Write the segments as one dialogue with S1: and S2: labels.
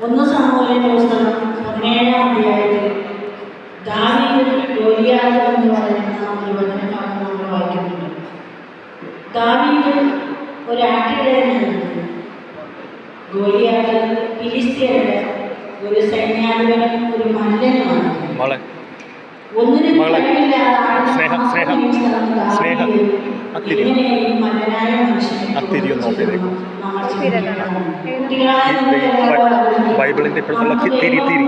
S1: ഒന്ന് സമൂഹത്തിന്റെ പുസ്തകം പതിനേഴാം അധ്യായത്തിൽ ദാവീദ് ഗോലിയാത്ത് എന്ന് പറയുന്ന ഒരു വചനഭാഗം നമ്മൾ വായിക്കുന്നുണ്ട് ദാവീദ് ഒരാട്ടിടയനായിരുന്നു ഗോലിയാത്ത് ഫിലിസ്തീനയുടെ ഒരു സൈന്യാധിപനും ഒരു മല്ലനുമാണ്
S2: മകളെ. സ്നേഹം, സ്നേഹം, സ്നേഹം. അത്തിരി. അത്തിരി ഒന്ന് ഓഫ് ചെയ്തേക്ക്.
S1: നമ്മൾ ചിന്തിക്കണം. കുട്ടികളായ നിങ്ങൾക്ക്
S2: ബൈ- ബൈബിളിന്റെ ഇപ്പോഴത്തുള്ള തിരി, തിരി.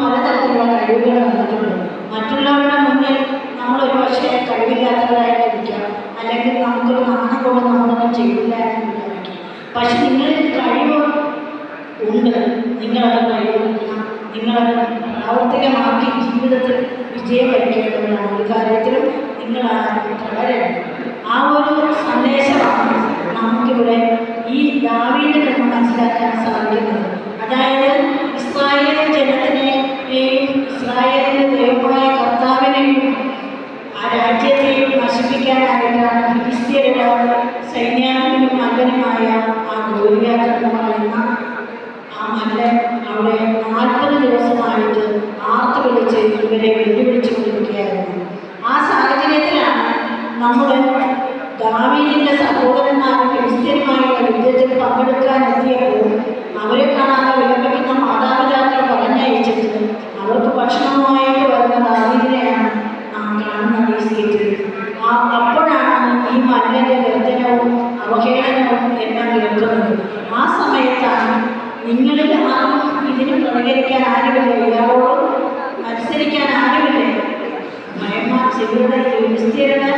S1: മറ്റുള്ളവരുടെ മുന്നിൽ നമ്മൾ ഒരു പക്ഷേ കഴിവില്ലാത്തവരായിട്ട് അല്ലെങ്കിൽ നമുക്കൊരു നാണം കൊണ്ട് നമ്മളൊന്നും ചെയ്തില്ല പക്ഷെ നിങ്ങളിൽ കഴിവ് ഉണ്ട് നിങ്ങളത് പ്രയോഗിക്കണം നിങ്ങളത് പ്രാവർത്തികമാക്കി ജീവിതത്തിൽ വിജയം ഒരു കാര്യത്തിലും നിങ്ങൾ ആരും ആ ഒരു സന്ദേശമാണ് നമുക്കിവിടെ ഈ ദാവീദിൽ നിന്ന് മനസ്സിലാക്കാൻ സാധിക്കുന്നത് അതായത് ഇസ്രായേൽ ജനത്തിനെയും ഇസ്രായേലിന്റെ ദൈവമായ കർത്താവിനെയും ആ രാജ്യത്തെയും നശിപ്പിക്കാനായിട്ടാണ് ഫിലിസ്തീനയുടെ സൈന്യാധിപനും മകനുമായ ആ ഗോലിയാത്ത് എന്ന് പറയുന്ന ആ മല്ലൻ അവിടെ നാൽപ്പത് ദിവസമായിട്ട് ആർത്ത് വിളിച്ച് ഇവരെ വെല്ലുവിളിച്ചു കൊണ്ടിരിക്കുകയായിരുന്നു ആ സാഹചര്യത്തിലാണ് നമ്മൾ ദാവീദിന്റെ സഹോദരന്മാർ ഫിലിസ്തീനുമായുള്ള യുദ്ധത്തിൽ പങ്കെടുക്കാൻ എത്തിയപ്പോൾ അവരെ കാണാതെ വിലപിക്കുന്ന മാതാപിതാക്കൾ പറഞ്ഞയച്ചിട്ട് അവർക്ക് ഭക്ഷണവുമായിട്ട് വരുന്ന ദാവീദിനെയാണ് നാം കാണുന്നത് ഈ സീറ്റിൽ ആ അപ്പോഴാണ് ഈ മല്ലന്റെ ഗർജനവും അവഹേളനവും എല്ലാം കേൾക്കുന്നത് ആ സമയത്താണ് നിങ്ങളിൽ ആരും ഇതിന് പ്രതികരിക്കാൻ ആരുമില്ല ഇയാളോട് മത്സരിക്കാൻ ആരുമില്ല ഭയമാ ചെവിയുടെ ഫിലിസ്തീനയുടെ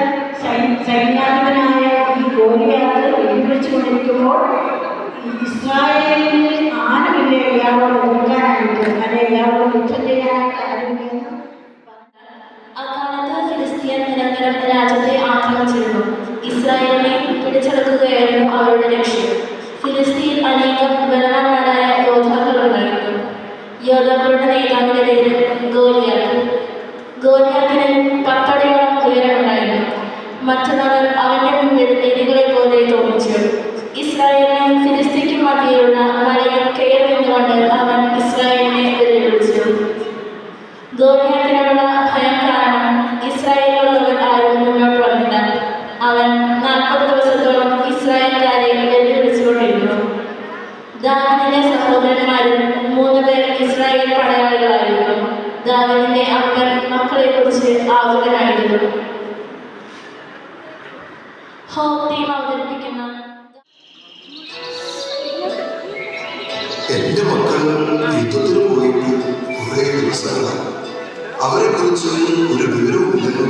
S1: സൈന്യാധിപനായ ഈ ഗോലിയാത്ത് വെല്ലുവിളിച്ചുകൊണ്ടിരിക്കുമ്പോൾ ഇസ്രായേലിൽ ആരുമില്ല ഇയാളോട് നിൽക്കാനായിട്ട് അല്ലെ ഇയാളോട് യുദ്ധം ചെയ്യാനായിട്ട് ആരുമില്ലെന്ന്
S3: അക്കാലത്ത് ഫിലിസ്തീൻ നിരന്തരം രാജ്യത്തെ ആക്രമിച്ചിരുന്നു. ഇസ്രായേലിനെ പിടിച്ചെടുക്കുകയായിരുന്നു അവരുടെ ലക്ഷ്യം. ഫിലിസ്തീൻ അനേകം ബലവാന്മാരായ യോദ്ധാക്കളുണ്ടായിരുന്നു യോദ്ധാക്കളുടെ നേതാവിന്റെ പേര് ഗോലിയാത്ത് ഗോലിയാത്തിന് തോന്നിച്ചു ഇസ്രായേലിനും ഫിലിസ്തീനും മധ്യയുള്ള മലയിൽ കയറി നിന്നുകൊണ്ട് അവൻ ഇസ്രായേലിനെ വെല്ലുവിളിച്ചു. ഗോലിയാത്തിനുള്ള ഭയം കാരണം ഇസ്രായേലുള്ളവർ ആരും മുന്നോട്ട് വന്നില്ല. അവൻ നാൽപ്പത് ദിവസത്തോളം ഇസ്രായേൽക്കാരെ വെല്ലുവിളിച്ചുകൊണ്ടിരുന്നു. ദാവിദിന്റെ സഹോദരന്മാരും മൂന്ന് പേർ ഇസ്രായേൽ പടയാളികളായിരുന്നു. ദാവിദിന്റെ അപ്പൻ മക്കളെ കുറിച്ച് ആകുലനായിരുന്നു. ഹോം ടീം അവതരിപ്പിക്കുന്ന
S4: എന്റെ മക്കൾ യുദ്ധത്തിന് പോയിട്ട് കുറെ ദിവസങ്ങളായി. അവരെ കുറിച്ച് ഒരു വിവരവും ഇല്ലല്ലോ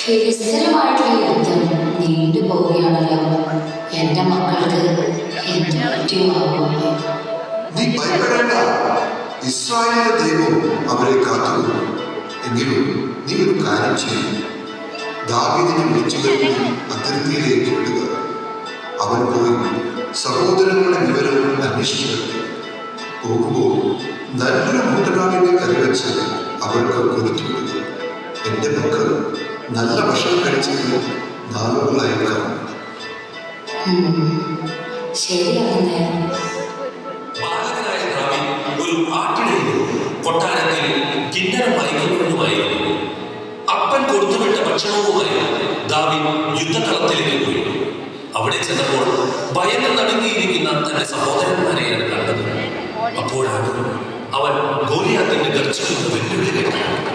S5: ഫിലിസ്തീനുമായിട്ടുള്ള യുദ്ധം നീണ്ടുപോവുകയാണല്ലോ എന്റെ മക്കൾക്ക് എന്ത് പറ്റിയുമാകും
S4: നീ ഭയപ്പെടേണ്ട. ഇസ്രായേലിന്റെ ദൈവം അവരെ കാത്തു എങ്കിലും നീ ഒരു കാര്യം ചെയ്യും. ദാവീദിനെ വിളിച്ചു വരുന്ന അതിർത്തിയിലേക്ക് വിടുക. അവൻ പോയി സഹോദരങ്ങളുടെ വിവരങ്ങൾ അന്വേഷിക്കുന്നത് പോകുമ്പോൾ നല്ലൊരു മുട്ടനാടിനെ കരുവച്ച് അവർക്ക് കൊടുത്തു വിടുക എന്റെ മക്കൾ നല്ല ഭക്ഷണം കഴിച്ചത് നാളുകളായേക്കാം
S6: കൊട്ടാരത്തിൽ അപ്പൻ കൊടുത്തുവിട്ട ഭക്ഷണവുമായി ദാവി യുദ്ധകളത്തിലേക്ക് പോയി അവിടെ ചെന്നപ്പോൾ ഭയം നടുങ്ങിയിരിക്കുന്ന തന്റെ സഹോദരന്മാരെയാണ് കണ്ടത്. അപ്പോഴാണ് അവൻ ഗോലിയാത്തിന്റെ ഗർജിക്കുന്ന വെല്ലുവിളി കേട്ടത്.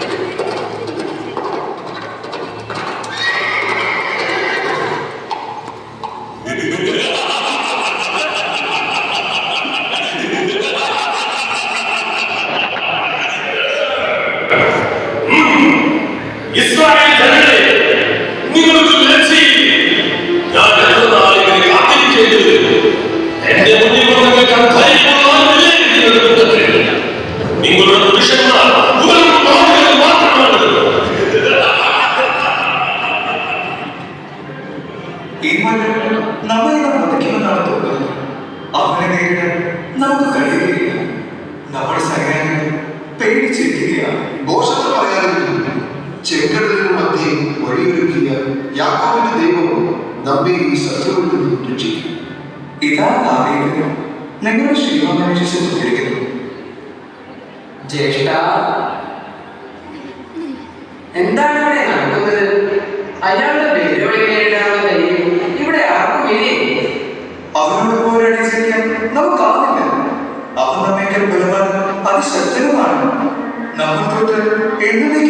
S7: ആരാണെന്ന് അറിയിക്കുന്നു നിങ്ങൾ ശ്രീമന്വേഷിച്ച് സ്വീകരിക്കുന്നു?
S8: ജ്യേഷ്ഠ എന്താണ് ഇവിടെ നടക്കുന്നത്? അയാളുടെ വെല്ലുവിളിക്കേണ്ടാണെന്ന് ഇവിടെ ആർക്കും ഇല്ലേ?
S7: അവനോട് പോരടിച്ചിരിക്കാൻ നമുക്കാവില്ല. അവൻ നമ്മേക്കൽ ബലവാൻ അതിശക്തനുമാണ് നമ്മൾ തൊട്ട് എഴുതി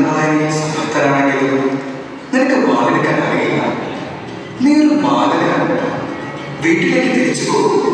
S7: എന്നതിൽ സമർത്ഥനാണെങ്കിലും നിനക്ക് വാതെടുക്കാൻ അറിയില്ല നീ ഒരു ബാലനാണ് വീട്ടിലേക്ക് തിരിച്ചു പോകും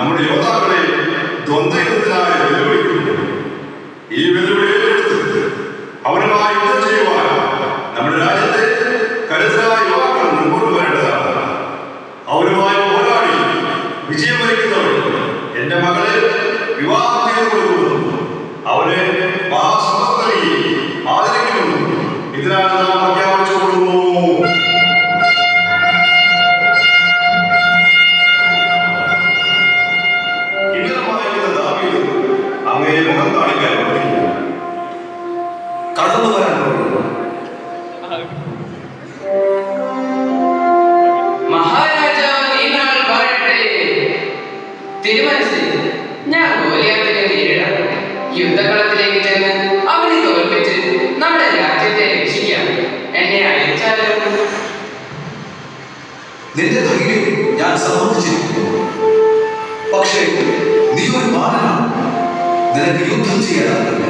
S9: നമ്മൾ
S8: യോഗ
S7: നിന്റെ ധൈര്യം ഞാൻ സമ്മതിച്ചിരിക്കുന്നു പക്ഷേ നീ ഒരു ബാലനാണ്. നിനക്ക് യുദ്ധം ചെയ്യാനല്ല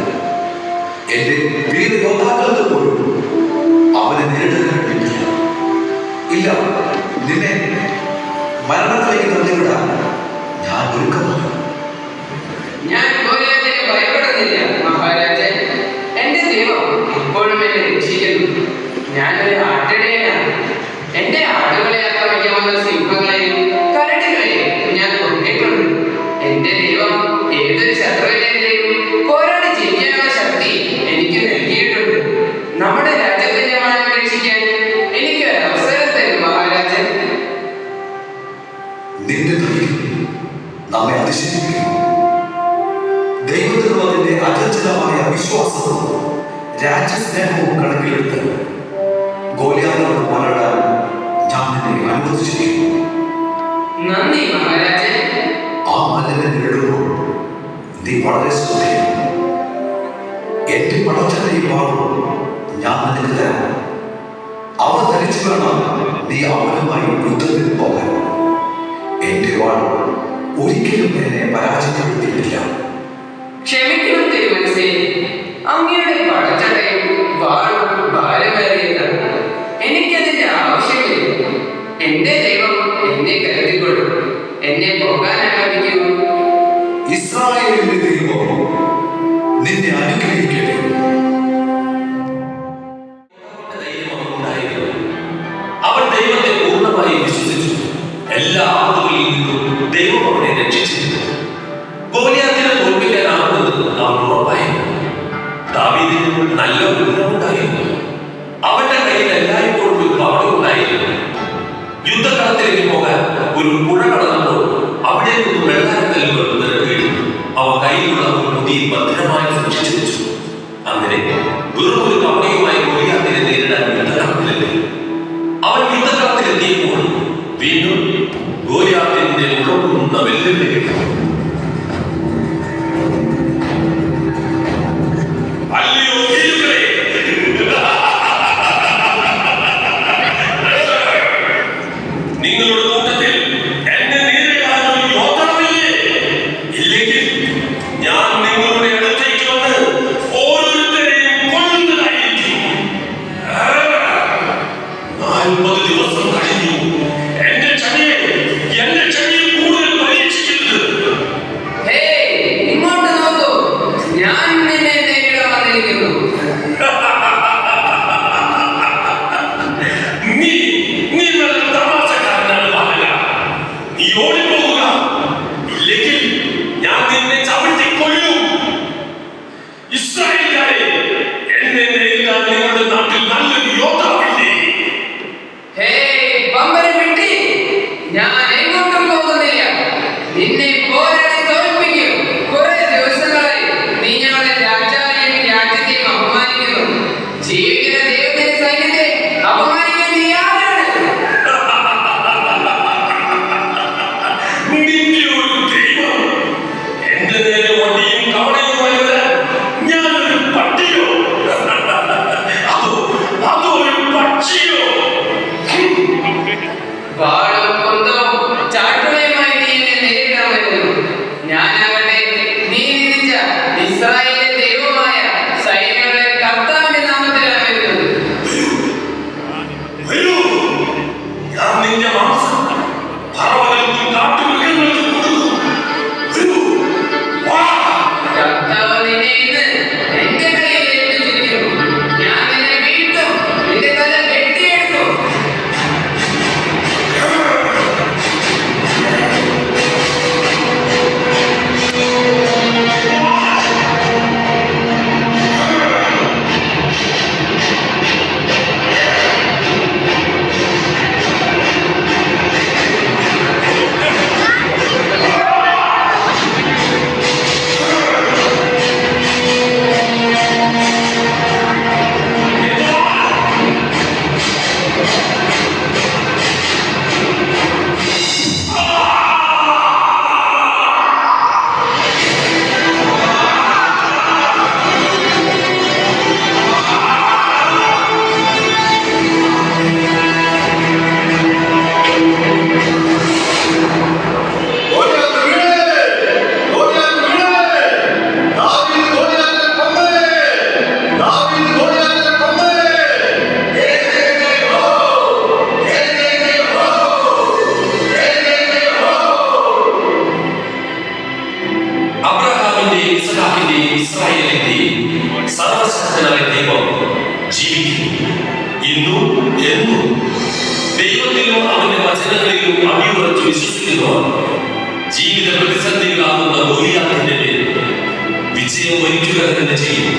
S7: എന്റെ വീട് യോദ്ധാക്കൾക്ക് പോലും അവനെ നേരിടാൻ കഴിയില്ല. ഇല്ല നിന്നെ മരണത്തിലേക്ക് തള്ളിവിടാൻ ഞാൻ ഒരുക്കമാണ് അനുചിതമായ വിശ്വാസവും രാജ്യസ്നേഹവും കണക്കിലെടുത്ത് ഗോലിയാനോട് പോരാടാൻ ഞാൻ അനുവദിച്ചിരിക്കുന്നു. നീ വളരെ ശ്രദ്ധയാണ് എന്റെ പടച്ചതയും ഞാൻ നിനക്ക് തരാം. അവ ധരിച്ചു വേണം നീ അവനുമായി യുദ്ധത്തിൽ പോകാൻ. എന്റെ വാൾ ഒരിക്കലും എന്നെ പരാജയപ്പെടുത്തിയിട്ടില്ല.
S6: How near a particular value bar, bar, bar, bar, അടിയുറച്ച് വിശ്വസിക്കുന്നവർ ജീവിത പ്രതിസന്ധികളാകുന്ന ഗോലിയാത്തിന്റെ മേൽ വിജയം ഒരുക്കുക തന്നെ ചെയ്യും.